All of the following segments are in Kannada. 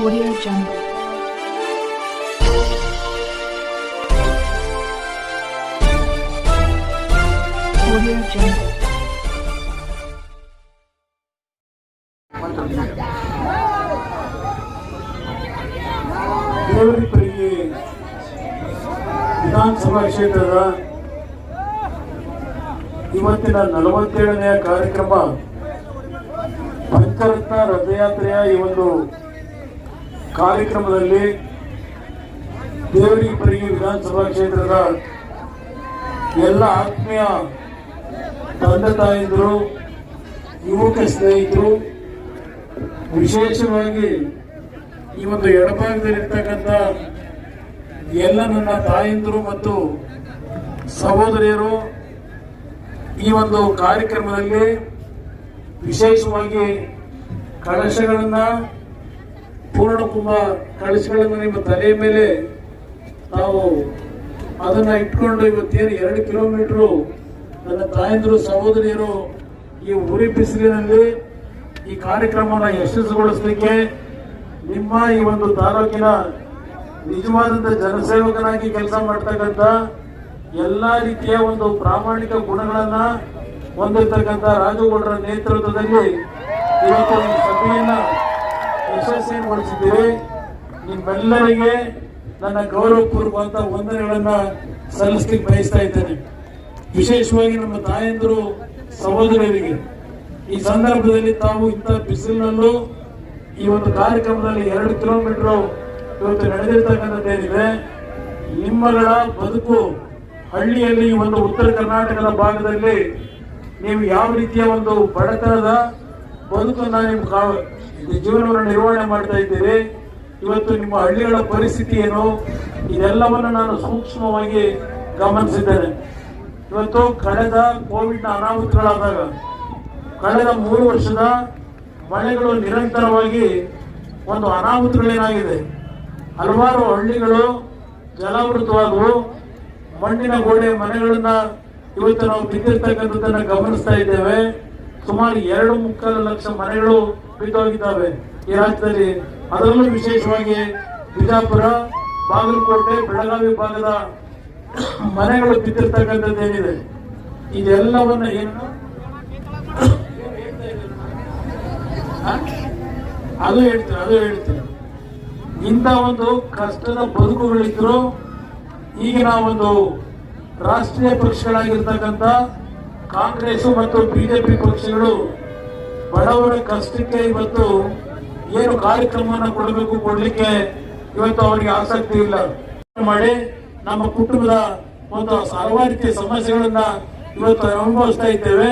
Audio Jungle. Audio Jungle. ವಿಧಾನಸಭಾ ಕ್ಷೇತ್ರದ ಇವತ್ತಿನ ನಲವತ್ತೇಳನೆಯ ಕಾರ್ಯಕ್ರಮ ಪಂಚರತ್ನ ರಥಯಾತ್ರೆಯ ಈ ಒಂದು ಕಾರ್ಯಕ್ರಮದಲ್ಲಿ ದೇವರಿಪರಿಗೆ ವಿಧಾನಸಭಾ ಕ್ಷೇತ್ರದ ಎಲ್ಲ ಆತ್ಮೀಯ ತಂದೆ ತಾಯಂದರು ಯುವಕ ಸ್ನೇಹಿತರು, ವಿಶೇಷವಾಗಿ ಈ ಒಂದು ಎಡಭಾಗದಲ್ಲಿರ್ತಕ್ಕಂಥ ಎಲ್ಲ ನನ್ನ ತಾಯಂದಿರು ಮತ್ತು ಸಹೋದರಿಯರು, ಈ ಒಂದು ಕಾರ್ಯಕ್ರಮದಲ್ಲಿ ವಿಶೇಷವಾಗಿ ಕಳಶಗಳನ್ನ ಪೂರ್ಣ ಕುಂಭ ಕಳಶಗಳನ್ನು ನಿಮ್ಮ ತಲೆಯ ಮೇಲೆ ನಾವು ಅದನ್ನ ಇಟ್ಕೊಂಡು ಇವತ್ತೇನು ಎರಡು ಕಿಲೋಮೀಟರ್ ನನ್ನ ತಾಯಂದಿರು, ಸಹೋದರಿಯರು ಈ ಉರಿ ಬಿಸಿಲಿನಲ್ಲಿ ಈ ಕಾರ್ಯಕ್ರಮವನ್ನು ಯಶಸ್ಸುಗೊಳಿಸಲಿಕ್ಕೆ ನಿಮ್ಮ ಈ ಒಂದು ತಾಲೂಕಿನ ನಿಜವಾದಂತ ಜನಸೇವಕನಾಗಿ ಕೆಲಸ ಮಾಡ್ತಕ್ಕಂಥ ಎಲ್ಲ ರೀತಿಯ ಒಂದು ಪ್ರಾಮಾಣಿಕ ಗುಣಗಳನ್ನ ಹೊಂದಿರತಕ್ಕಂಥ ರಾಜುಗೌಡರ ನೇತೃತ್ವದಲ್ಲಿ ಇವತ್ತು ಈ ಸಭೆಯನ್ನ ಯಶಸ್ವಿಗೊಳಿಸಿದ್ದೀರಿ. ನಿಮ್ಮೆಲ್ಲರಿಗೆ ನನ್ನ ಗೌರವಪೂರ್ವಕವಾದ ವಂದನೆಗಳನ್ನ ಸಲ್ಲಿಸ್ಲಿಕ್ಕೆ ಬಯಸ್ತಾ ಇದ್ದೇನೆ. ವಿಶೇಷವಾಗಿ ನಮ್ಮ ತಾಯಂದಿರು, ಸಹೋದರರಿಗೆ. ಈ ಸಂದರ್ಭದಲ್ಲಿ ತಾವು ಇಂಥ ಬಿಸಿಲಿನಲ್ಲೂ ಈ ಒಂದು ಕಾರ್ಯಕ್ರಮದಲ್ಲಿ ಎರಡು ಕಿಲೋಮೀಟರ್ ಇವತ್ತು ನಡೆದಿರ್ತಕ್ಕಂಥದ್ದೇನಿದೆ ನಿಮ್ಮಗಳ ಬದುಕು ಹಳ್ಳಿಯಲ್ಲಿ ಒಂದು ಉತ್ತರ ಕರ್ನಾಟಕದ ಭಾಗದಲ್ಲಿ ನೀವು ಯಾವ ರೀತಿಯ ಒಂದು ಬಡತನದ ಬದುಕನ್ನ ನೀವು ಇದು ಜೀವನವನ್ನು ನಿರ್ವಹಣೆ ಮಾಡ್ತಾ ಇದ್ದೀರಿ ಇವತ್ತು ನಿಮ್ಮ ಹಳ್ಳಿಗಳ ಪರಿಸ್ಥಿತಿ ಏನು? ಇದೆಲ್ಲವನ್ನು ನಾನು ಸೂಕ್ಷ್ಮವಾಗಿ ಗಮನಿಸಿದ್ದೇನೆ. ಇವತ್ತು ಕಳೆದ ಕೋವಿಡ್ನ ಅನಾಹುತಗಳಾದಾಗ, ಕಳೆದ ಮೂರು ವರ್ಷದ ಮಳೆಗಳು ನಿರಂತರವಾಗಿ ಒಂದು ಅನಾಹುತಗಳೇನಾಗಿದೆ? ಹಲವಾರು ಹಳ್ಳಿಗಳು ಜಲಾವೃತವಾದವು. ಮಣ್ಣಿನ ಗೋಡೆ ಮನೆಗಳನ್ನ ಇವತ್ತು ನಾವು ಬಿದ್ದಿರ್ತಕ್ಕಂಥದ್ದನ್ನ ಗಮನಿಸ್ತಾ ಇದ್ದೇವೆ. ಸುಮಾರು ಎರಡು ಮುಕ್ಕಾಲು ಲಕ್ಷ ಮನೆಗಳು ಬಿದ್ದೋಗಿದ್ದಾವೆ ಈ ರಾಜ್ಯದಲ್ಲಿ ಅದರಲ್ಲೂ ವಿಶೇಷವಾಗಿ ಬಿಜಾಪುರ, ಬಾಗಲಕೋಟೆ, ಬೆಳಗಾವಿ ಭಾಗದ ಮನೆಗಳು ಬಿದ್ದಿರ್ತಕ್ಕಂಥದ್ದೇನಿದೆ ಇದೆಲ್ಲವನ್ನ ಏನು? ಅದು ಹೇಳ್ತೀನಿ ಅದು ಹೇಳ್ತೀನಿ. ಇಂಥ ಒಂದು ಕಷ್ಟದ ಬದುಕುಗಳಿದ್ರು ಈಗಿನ ಒಂದು ರಾಷ್ಟ್ರೀಯ ಪಕ್ಷಗಳಾಗಿರ್ತಕ್ಕಂಥ ಕಾಂಗ್ರೆಸ್ ಮತ್ತು ಬಿಜೆಪಿ ಪಕ್ಷಗಳು ಬಡವರ ಕಷ್ಟಕ್ಕೆ ಇವತ್ತು ಏನು ಕಾರ್ಯಕ್ರಮವನ್ನು ಕೊಡಬೇಕು ಕೊಡ್ಲಿಕ್ಕೆ ಇವತ್ತು ಅವರಿಗೆ ಆಸಕ್ತಿ ಇಲ್ಲ. ಮಾಡಿ ನಮ್ಮ ಕುಟುಂಬದ ಒಂದು ಹಲವಾರು ರೀತಿಯ ಸಮಸ್ಯೆಗಳನ್ನ ಇವತ್ತು ಅನುಭವಿಸ್ತಾ ಇದ್ದೇವೆ.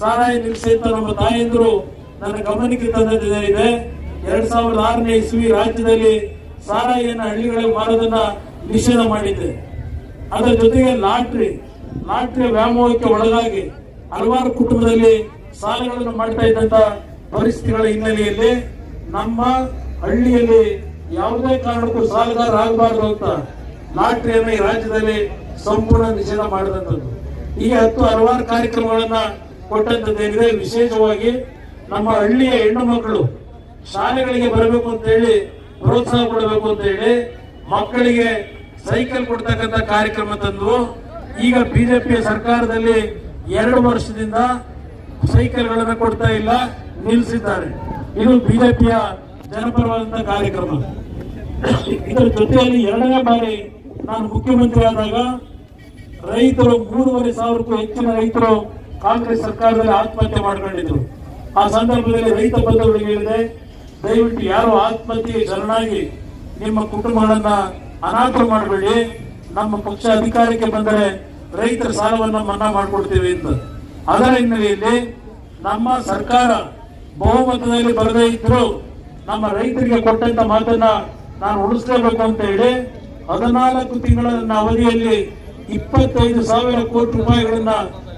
ಸಾರಾಯಿ ನಿಲ್ಸಿ ಅಂತ ನಮ್ಮ ತಾಯಂದಿರು ನನ್ನ ಗಮನಕ್ಕೆ ತಂದಿದೆ ಎರಡ್ ಸಾವಿರದ ಆರನೇ ಇಸ್ವಿ ರಾಜ್ಯದಲ್ಲಿ ಸಾರಾಯಿಯನ್ನು ಹಳ್ಳಿಗಳಿಗೆ ಮಾರೋದನ್ನ ನಿಷೇಧ ಮಾಡಿದ್ದೆ. ಅದರ ಜೊತೆಗೆ ಲಾಟ್ರಿ ಲಾಟ್ರಿ ವ್ಯಾಮೋಹಕ್ಕೆ ಒಳಗಾಗಿ ಹಲವಾರು ಕುಟುಂಬದಲ್ಲಿ ಸಾಲಗಳನ್ನು ಮಾಡ್ತಾ ಇದ್ದಂತ ಪರಿಸ್ಥಿತಿಗಳ ಹಿನ್ನೆಲೆಯಲ್ಲಿ ನಮ್ಮ ಹಳ್ಳಿಯಲ್ಲಿ ಯಾವುದೇ ಕಾರಣಕ್ಕೂ ಸಾಲಗಾರ ಆಗಬಾರದು ಅಂತ ಲಾಟ್ರಿಯನ್ನು ಈ ರಾಜ್ಯದಲ್ಲಿ ಸಂಪೂರ್ಣ ನಿಷೇಧ ಮಾಡಿದಂಥದ್ದು. ಈ ಹತ್ತು ಹಲವಾರು ಕಾರ್ಯಕ್ರಮಗಳನ್ನ ಕೊಟ್ಟಂತದ್ದೇನಿದೆ ವಿಶೇಷವಾಗಿ ನಮ್ಮ ಹಳ್ಳಿಯ ಹೆಣ್ಣು ಮಕ್ಕಳು ಶಾಲೆಗಳಿಗೆ ಬರಬೇಕು ಅಂತ ಹೇಳಿ, ಪ್ರೋತ್ಸಾಹ ಕೊಡಬೇಕು ಅಂತ ಹೇಳಿ ಮಕ್ಕಳಿಗೆ ಸೈಕಲ್ ಕೊಡ್ತಕ್ಕಂಥ ಕಾರ್ಯಕ್ರಮ ತಂದು, ಈಗ ಬಿಜೆಪಿ ಸರ್ಕಾರದಲ್ಲಿ ಎರಡು ವರ್ಷದಿಂದ ಸೈಕಲ್ಗಳನ್ನ ಕೊಡ್ತಾ ಇಲ್ಲ, ನಿಲ್ಲಿಸಿದ್ದಾರೆ. ಇದು ಬಿಜೆಪಿಯ ಜನಪರವಾದಂತಹ ಕಾರ್ಯಕ್ರಮ. ಇದರ ಜೊತೆಯಲ್ಲಿ ಎರಡನೇ ಬಾರಿ ನಾನು ಮುಖ್ಯಮಂತ್ರಿ ಆದಾಗ ರೈತರು ಮೂರುವರೆ ಸಾವಿರಕ್ಕೂ ಹೆಚ್ಚಿನ ರೈತರು ಕಾಂಗ್ರೆಸ್ ಸರ್ಕಾರದಲ್ಲಿ ಆತ್ಮಹತ್ಯೆ ಮಾಡ್ಕೊಂಡಿದ್ರು. ಆ ಸಂದರ್ಭದಲ್ಲಿ ರೈತ ಬಂಧುಗಳಿಗೆ ಹೇಳಿದೆ, ದಯವಿಟ್ಟು ಯಾರು ಆತ್ಮಹತ್ಯೆ ಶರಣಾಗಿ ನಿಮ್ಮ ಕುಟುಂಬಗಳನ್ನ ಅನಾಥ ಮಾಡಬೇಡಿ. ನಮ್ಮ ಪಕ್ಷ ಅಧಿಕಾರಕ್ಕೆ ಬಂದರೆ ರೈತರ ಸಾಲವನ್ನ ಮನ್ನಾ ಮಾಡಿಕೊಡ್ತೇವೆ ಅಂತ. ಅದರ ಹಿನ್ನೆಲೆಯಲ್ಲಿ ನಮ್ಮ ಸರ್ಕಾರ ಬಹುಮತದಲ್ಲಿ ಬರದೇ ಇದ್ರು ನಮ್ಮ ರೈತರಿಗೆ ಕೊಟ್ಟಂತ ಮಾತನ್ನ ನಾನು ಉಳಿಸಲೇಬೇಕು ಅಂತ ಹೇಳಿ ಹದಿನಾಲ್ಕು ತಿಂಗಳ ಅವಧಿಯಲ್ಲಿ ಇಪ್ಪತ್ತೈದು ಸಾವಿರ ಕೋಟಿ ರೂಪಾಯಿಗಳನ್ನ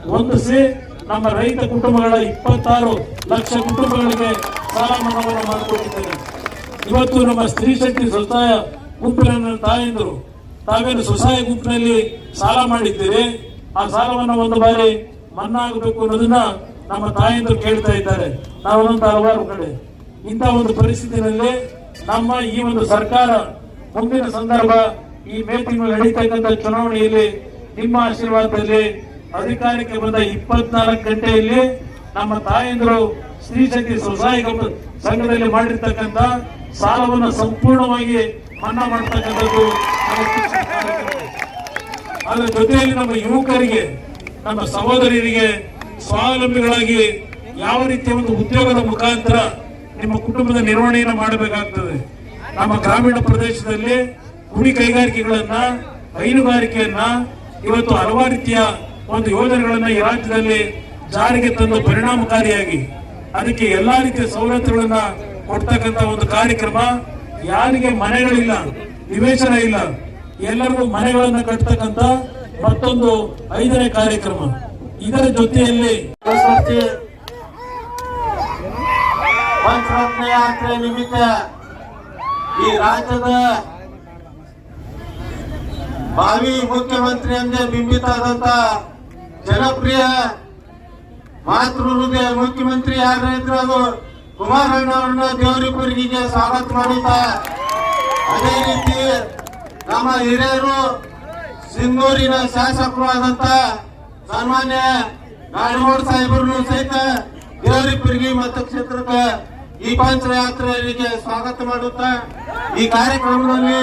ಹೊಂದಿಸಿ ನಮ್ಮ ರೈತ ಕುಟುಂಬಗಳ ಇಪ್ಪತ್ತಾರು ಲಕ್ಷ ಕುಟುಂಬಗಳಿಗೆ ಸಾಲ ಮನ್ನಾವನ್ನು ಮಾಡಿಕೊಟ್ಟಿದ್ದೇನೆ ಇವತ್ತು ನಮ್ಮ ಸ್ತ್ರೀ ಶಕ್ತಿ ಸ್ವಸಹಾಯ ಗುಂಪಿನ ತಾಯಂದರು ತಾವೇನು ಸ್ವಸಹಾಯ ಗುಂಪಿನಲ್ಲಿ ಸಾಲ ಮಾಡಿದ್ದೀರಿ. ಆ ಸಾಲವನ್ನು ಒಂದು ಬಾರಿ ಮನ್ನಾ ಆಗಬೇಕು ಅನ್ನೋದನ್ನ ನಮ್ಮ ತಾಯಂದರು ಕೇಳ್ತಾ ಇದ್ದಾರೆ ನಾವಂತ ಹಲವಾರು ಕಡೆ ಇಂಥ ಒಂದು ಪರಿಸ್ಥಿತಿನಲ್ಲಿ ನಮ್ಮ ಈ ಒಂದು ಸರ್ಕಾರ ಮುಂದಿನ ಸಂದರ್ಭ ಈ ಮೇ ತಿಂಗಳು ನಡೀತಕ್ಕಂಥ ಚುನಾವಣೆಯಲ್ಲಿ ನಿಮ್ಮ ಆಶೀರ್ವಾದದಲ್ಲಿ ಅಧಿಕಾರಕ್ಕೆ ಬಂದ ಇಪ್ಪತ್ನಾಲ್ಕು ಗಂಟೆಯಲ್ಲಿ ನಮ್ಮ ತಾಯಂದರು ಸ್ತ್ರೀ ಶಕ್ತಿ ಸ್ವಸಹಾಯ ಸಂಘದಲ್ಲಿ ಮಾಡಿರ್ತಕ್ಕಂಥ ಸಾಲವನ್ನು ಸಂಪೂರ್ಣವಾಗಿ ಮನ್ನಾ ಮಾಡ್ತಕ್ಕಂಥದ್ದು. ಅದರ ಜೊತೆಯಲ್ಲಿ ನಮ್ಮ ಯುವಕರಿಗೆ ನಮ್ಮ ಸಹೋದರಿಯರಿಗೆ ಸ್ವಾವಲಂಬಿಗಳಾಗಿ ಯಾವ ರೀತಿಯ ಒಂದು ಉದ್ಯೋಗದ ಮುಖಾಂತರ ನಿಮ್ಮ ಕುಟುಂಬದ ನಿರ್ವಹಣೆಯನ್ನು ಮಾಡಬೇಕಾಗ್ತದೆ. ನಮ್ಮ ಗ್ರಾಮೀಣ ಪ್ರದೇಶದಲ್ಲಿ ಗುಡಿ ಕೈಗಾರಿಕೆಗಳನ್ನ, ಹೈನುಗಾರಿಕೆಯನ್ನ, ಇವತ್ತು ಹಲವಾರು ರೀತಿಯ ಒಂದು ಯೋಜನೆಗಳನ್ನ ಈ ರಾಜ್ಯದಲ್ಲಿ ಜಾರಿಗೆ ತಂದು ಪರಿಣಾಮಕಾರಿಯಾಗಿ ಅದಕ್ಕೆ ಎಲ್ಲಾ ರೀತಿಯ ಸವಲತ್ತುಗಳನ್ನ ಕೊಡ್ತಕ್ಕಂತ ಒಂದು ಕಾರ್ಯಕ್ರಮ. ಯಾರಿಗೆ ಮನೆಗಳಿಲ್ಲ, ನಿವೇಶನ ಇಲ್ಲ, ಎಲ್ಲರಿಗೂ ಮನೆಗಳನ್ನು ಕಟ್ತಕ್ಕಂತ ಮತ್ತೊಂದು ಐದನೇ ಕಾರ್ಯಕ್ರಮ. ಇದರ ಜೊತೆಯಲ್ಲಿ ಪಂಚರತ್ನ ಯಾತ್ರೆ ನಿಮಿತ್ತ ಈ ರಾಜ್ಯದ ಭಾವಿ ಮುಖ್ಯಮಂತ್ರಿ ಎಂದೇ ಬಿಂಬಿತಾದಂತ ಜನಪ್ರಿಯ ಮಾತೃ ಹೃದಯ ಮುಖ್ಯಮಂತ್ರಿ ಯಾರಿದ್ರು ಅದು ಕುಮಾರಣ್ಣ ಅವರನ್ನ ದೇವರಿಪುರಿಗೆ ಸ್ವಾಗತ ಮಾಡುತ್ತಾ ಅದೇ ರೀತಿ ನಮ್ಮ ಹಿರಿಯರು ಸಿಂಧೂರಿನ ಶಾಸಕರು ಆದಂತ ಸನ್ಮಾನ್ಯ ನಾಡಗೌಡ ಸಾಹೇಬರನ್ನು ಸಹಿತ ಮತ್ತು ಮತಕ್ಷೇತ್ರಕ್ಕೆ ಈ ಪಂಚಯಾತ್ರೆಗೆ ಸ್ವಾಗತ ಮಾಡುತ್ತಾ ಈ ಕಾರ್ಯಕ್ರಮದಲ್ಲಿ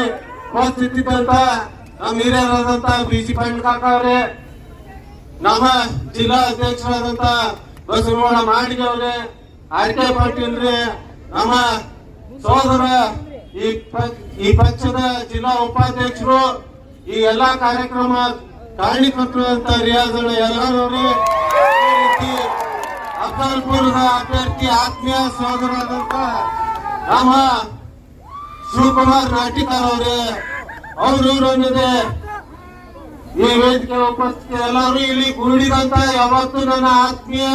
ಉಪಸ್ಥಿತಿದ್ದಂತ ನಮ್ಮ ಹಿರಿಯರಾದಂತ ಬಿ ಸಿ ಪಾಂಡ್ ಕಾಕ ಅವರೇ, ನಮ್ಮ ಜಿಲ್ಲಾ ಅಧ್ಯಕ್ಷರಾದಂತ ಬಸವನಗೌಡ ಮಾಡಿಗೆ ಅವರೇ, ಆರ್ ಕೆ ಪಾಟೀಲ್ ರೀ ನಮ್ಮ ಸೋದರ ಈ ಪಕ್ಷದ ಜಿಲ್ಲಾ ಉಪಾಧ್ಯಕ್ಷರು ಈ ಎಲ್ಲಾ ಕಾರ್ಯಕ್ರಮ ಕಾರಣೀಕರ್ತರು ಅಂತ ರಿಯಾಜ್ ಎಲ್ಲರೂ ಅಫಲ್ಪುರದ ಅಭ್ಯರ್ಥಿ ಆತ್ಮೀಯ ಸಹೋದರಾದಂತ ನಮ್ಮ ಶಿವಕುಮಾರ್ ನಾಟಿಕರ್ ಅವರೇ, ಅವರು ಅನ್ನೋದೇ ಈ ವೇದಿಕೆ ಉಪಸ್ಥಿತ ಎಲ್ಲರೂ ಇಲ್ಲಿ ಕೂಡಿದಂತ ಯಾವತ್ತು ನನ್ನ ಆತ್ಮೀಯ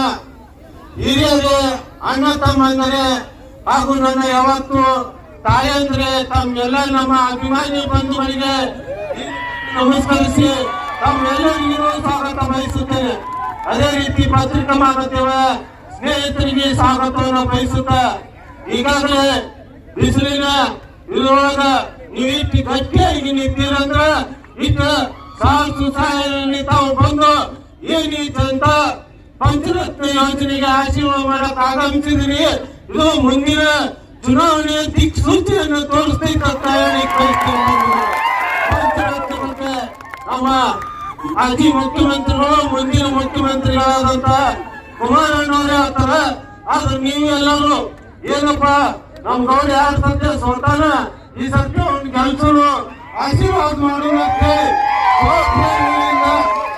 ಹಿರಿಯರೇ, ಅಣ್ಣ ತಮ್ಮಂದರೆ, ಹಾಗೂ ನನ್ನ ಯಾವತ್ತು ತಾಯಂದ್ರೆ ತಮ್ಮೆಲ್ಲ ನಮ್ಮ ಅಭಿಮಾನಿ ಬಂಧುಗಳಿಗೆ ನಮಸ್ಕರಿಸಿ ತಮ್ಮೆಲ್ಲರಿಗೂ ಸ್ವಾಗತ ಬಯಸುತ್ತೇನೆ. ಅದೇ ರೀತಿ ಪತ್ರಿಕಾ ಮಾಧ್ಯಮ ಸ್ನೇಹಿತರಿಗೆ ಸ್ವಾಗತವನ್ನು ಬಯಸುತ್ತ, ಈಗಾಗಲೇ ಬಿಸಿಲಿನ ಇದರೊಳಗ ನೀವು ಇಟ್ಟು ಗಟ್ಟಿಯಾಗಿ ನಿಂತೀರಂದ್ರ ಇಟ್ಟು ಸಾಕು ಸಹಾಯದಲ್ಲಿ ತಾವು ಬಂದು ಏನೀತಂತ ಪಂಚರತ್ನ ಯೋಜನೆಗೆ ಆಶೀರ್ವಾದ ಮಾಡಕ್ ಆಗಮಿಸಿದ್ರಿ. ಇದು ಮುಂದಿನ ಚುನಾವಣೆಯ ದಿಕ್ಸೂಚಿಯನ್ನು ತೋರಿಸ್ತೈತೆ ಮಾಜಿ ಮುಖ್ಯಮಂತ್ರಿಗಳು, ಮುಂದಿನ ಮುಖ್ಯಮಂತ್ರಿಗಳಾದಂತ ಕುಮಾರಣ್ಣವರೇ ಆಗ್ತಾರ. ಆದ್ರೆ ನೀವೆಲ್ಲರೂ ಏನಪ್ಪ, ನಮ್ ಗೌರಿ ಯಾರ ಸತ್ಯ ಸೋತಾನ ಈ ಸತ್ಯ ಒಂದು ಕೆಲಸನು ಆಶೀರ್ವಾದ ಮಾಡುವಂತೆ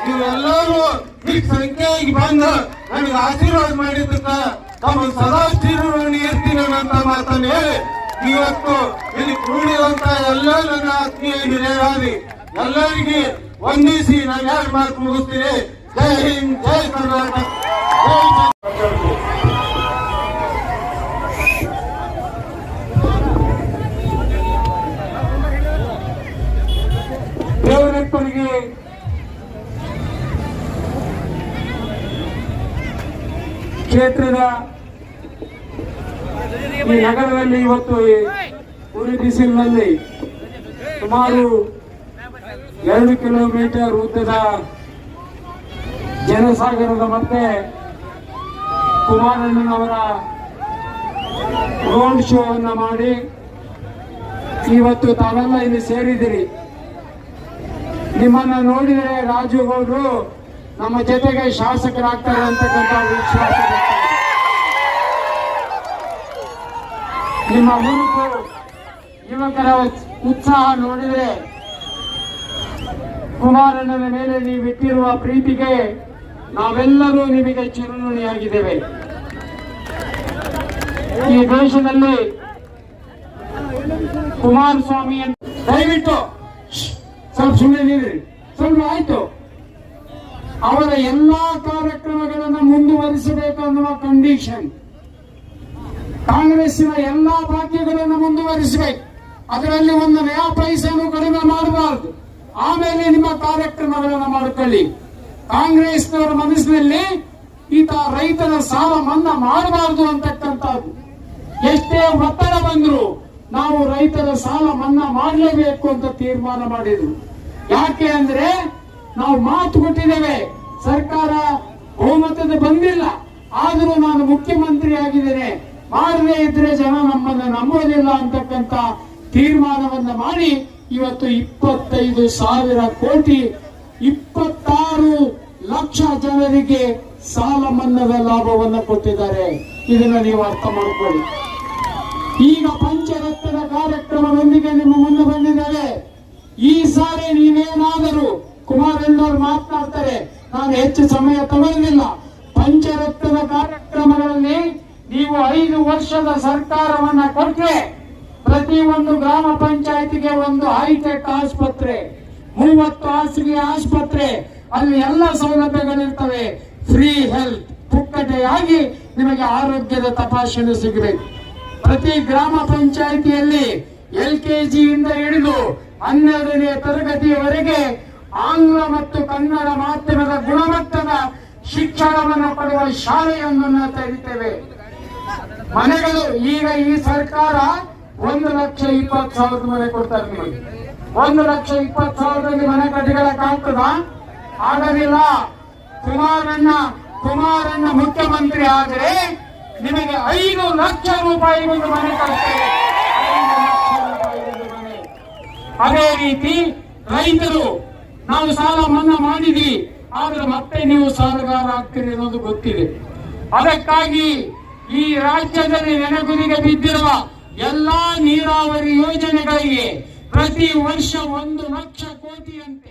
ನೀವೆಲ್ಲರೂ ಈ ಸಂಖ್ಯೆಗೆ ಬಂದು ನನಗೆ ಆಶೀರ್ವಾದ ಮಾಡಿದ್ದಕ್ಕ ತಮ್ಮ ಸದಾ ಚಿರಋಣಿ ಇರ್ತೀನಿ ಅಂತ ಮಾತನ್ನು ಹೇಳಿ. ಇವತ್ತು ಇಲ್ಲಿ ಕೂಡಿದಂತ ಎಲ್ಲ ನನ್ನ ಆತ್ಮೀಯ ಹಿರಿಯರಾಗಿ ಎಲ್ಲರಿಗೆ ವಂದಿಸಿ ನಾವು ಯಾರು ಮಾತು ಮುಗಿಸ್ತೀನಿ. ಜೈ ಹಿಂದ್, ಜೈ ಕರ್ನಾಟಕ ದೇವರಪ್ಪನಿಗೆ ಕ್ಷೇತ್ರದ ಈ ನಗರದಲ್ಲಿ ಇವತ್ತು ಉರಿ ಬಿಸಿಲಿನಲ್ಲಿ ಸುಮಾರು ಎರಡು ಕಿಲೋಮೀಟರ್ ಉದ್ದದ ಜನಸಾಗರದ ಮತ್ತೆ ಕುಮಾರಣ್ಣನವರ ರೋಡ್ ಶೋ ಅನ್ನ ಮಾಡಿ ಇವತ್ತು ತಾವೆಲ್ಲ ಇಲ್ಲಿ ಸೇರಿದಿರಿ ನಿಮ್ಮನ್ನ ನೋಡಿದರೆ ರಾಜು ಗೌಡ್ರು ನಮ್ಮ ಜೊತೆಗೆ ಶಾಸಕರಾಗ್ತಾರೆ ಅಂತಕ್ಕಂಥ ವಿಶ್ವಾಸ. ನಿಮ್ಮ ಹುರುಪು ಯುವಕರ ಉತ್ಸಾಹ ನೋಡಿದರೆ ಕುಮಾರಣ್ಣನ ಮೇಲೆ ನೀವಿಟ್ಟಿರುವ ಪ್ರೀತಿಗೆ ನಾವೆಲ್ಲರೂ ನಿಮಗೆ ಚಿರಋಣಿಯಾಗಿದ್ದೇವೆ. ಈ ದೇಶದಲ್ಲಿ ಕುಮಾರಸ್ವಾಮಿ ದಯವಿಟ್ಟು ಸ್ವಲ್ಪ ಸುಮ್ಮನೆ ಸುಮ್ಮನೆ ಆಯ್ತು. ಅವರ ಎಲ್ಲಾ ಕಾರ್ಯಕ್ರಮಗಳನ್ನು ಮುಂದುವರಿಸಬೇಕು ಅನ್ನುವ ಕಂಡೀಷನ್ ಕಾಂಗ್ರೆಸ್ಸಿನ ಎಲ್ಲಾ ಭಾಗ್ಯಗಳನ್ನು ಮುಂದುವರಿಸಬೇಕು. ಅದರಲ್ಲಿ ಒಂದು ನಯಾ ಪೈಸೆಯನ್ನು ಕಡಿಮೆ ಮಾಡಬಾರದು. ಆಮೇಲೆ ನಿಮ್ಮ ಕಾರ್ಯಕ್ರಮಗಳನ್ನು ಮಾಡಿಕೊಳ್ಳಿ. ಕಾಂಗ್ರೆಸ್ನವರ ಮನಸ್ಸಿನಲ್ಲಿ ಈತ ರೈತರ ಸಾಲ ಮನ್ನಾ ಮಾಡಬಾರದು ಅಂತಕ್ಕಂಥದ್ದು. ಎಷ್ಟೇ ಒತ್ತಡ ಬಂದ್ರು ನಾವು ರೈತರ ಸಾಲ ಮನ್ನಾ ಮಾಡಲೇಬೇಕು ಅಂತ ತೀರ್ಮಾನ ಮಾಡಿದ್ರು. ಯಾಕೆ ಅಂದ್ರೆ ನಾವು ಮಾತು ಕೊಟ್ಟಿದ್ದೇವೆ. ಸರ್ಕಾರ ಬಹುಮತದ ಬಂದಿಲ್ಲ. ಆದರೂ ನಾನು ಮುಖ್ಯಮಂತ್ರಿ ಆಗಿದ್ದೇನೆ. ಮಾಡದೇ ಇದ್ರೆ ಜನ ನಮ್ಮನ್ನು ನಂಬೋದಿಲ್ಲ ಅಂತಕ್ಕಂಥ ತೀರ್ಮಾನವನ್ನು ಮಾಡಿ ಇವತ್ತು ಇಪ್ಪತ್ತೈದು ಸಾವಿರ ಕೋಟಿ, ಇಪ್ಪತ್ತಾರು ಲಕ್ಷ ಜನರಿಗೆ ಸಾಲ ಮನ್ನಾದ ಲಾಭವನ್ನು ಕೊಟ್ಟಿದ್ದಾರೆ. ಇದನ್ನ ನೀವು ಅರ್ಥ ಮಾಡಿಕೊಳ್ಳಿ. ಈಗ ಪಂಚರತ್ನದ ಕಾರ್ಯಕ್ರಮದೊಂದಿಗೆ ನಿಮ್ಮ ಮುಂದೆ ಬಂದಿದ್ದಾರೆ. ಈ ಸಾರಿ ನೀವೇನಾದರೂ ಕುಮಾರಣ್ಣವ್ರು ಮಾತನಾಡ್ತಾರೆ, ನಾನು ಹೆಚ್ಚು ಸಮಯ ತಗೊಳ್ಳಿಲ್ಲ ಪಂಚರತ್ನದ ಕಾರ್ಯಕ್ರಮಗಳಲ್ಲಿ ನೀವು ಐದು ವರ್ಷದ ಸರ್ಕಾರವನ್ನ ಕೊಟ್ರೆ ಪ್ರತಿ ಒಂದು ಗ್ರಾಮ ಪಂಚಾಯತಿಗೆ ಒಂದು ಹೈಟೆಕ್ ಆಸ್ಪತ್ರೆ, ಮೂವತ್ತು ಹಾಸಿಗೆ ಆಸ್ಪತ್ರೆ, ಅಲ್ಲಿ ಎಲ್ಲ ಸೌಲಭ್ಯಗಳಿರ್ತವೆ. ಫ್ರೀ ಹೆಲ್ತ್ ಪುಕ್ಕಟೆಯಾಗಿ ನಿಮಗೆ ಆರೋಗ್ಯದ ತಪಾಸಣೆ ಸಿಗಬೇಕು. ಪ್ರತಿ ಗ್ರಾಮ ಪಂಚಾಯಿತಿಯಲ್ಲಿ ಎಲ್ ಕೆ ಜಿಯಿಂದ ಹಿಡಿದು ಹನ್ನೆರಡನೇ ತರಗತಿಯವರೆಗೆ ಆಂಗ್ಲ ಮತ್ತು ಕನ್ನಡ ಮಾಧ್ಯಮದ ಗುಣಮಟ್ಟದ ಶಿಕ್ಷಣವನ್ನು ಪಡೆಯುವ ಶಾಲೆಯೊಂದನ್ನು ತೆರೀತೇವೆ ಮನೆಗಳು, ಈಗ ಈ ಸರ್ಕಾರ ಒಂದು ಲಕ್ಷ ಇಪ್ಪತ್ತು ಸಾವಿರದ ಮನೆ ಕೊಡ್ತಾರೆ ನಿಮಗೆ. ಒಂದು ಲಕ್ಷ ಇಪ್ಪತ್ತು ಸಾವಿರದಲ್ಲಿ ಮನೆ ಕಟ್ಟಿಗಳಕ್ಕಾಗ್ತದ ಆಗಲಿಲ್ಲ ಕುಮಾರಣ್ಣ ಕುಮಾರಣ್ಣ ಮುಖ್ಯಮಂತ್ರಿ ಆದರೆ ನಿಮಗೆ ಐದು ಲಕ್ಷ ರೂಪಾಯಿ ಒಂದು ಮನೆ ಮನೆ. ಅದೇ ರೀತಿ ರೈತರು, ನಾವು ಸಾಲ ಮನ್ನಾ ಮಾಡಿದ್ವಿ ಆದ್ರೆ ಮತ್ತೆ ನೀವು ಸಾಲಗಾರ ಆಗ್ತೀರಿ ಅನ್ನೋದು ಗೊತ್ತಿದೆ. ಅದಕ್ಕಾಗಿ ಈ ರಾಜ್ಯದಲ್ಲಿ ನೆನೆಗುದಿಗೆ ಬಿದ್ದಿರುವ ಎಲ್ಲಾ ನೀರಾವರಿ ಯೋಜನೆಗಳಿಗೆ ಪ್ರತಿ ವರ್ಷ ಒಂದು ಲಕ್ಷ ಕೋಟಿಯಂತೆ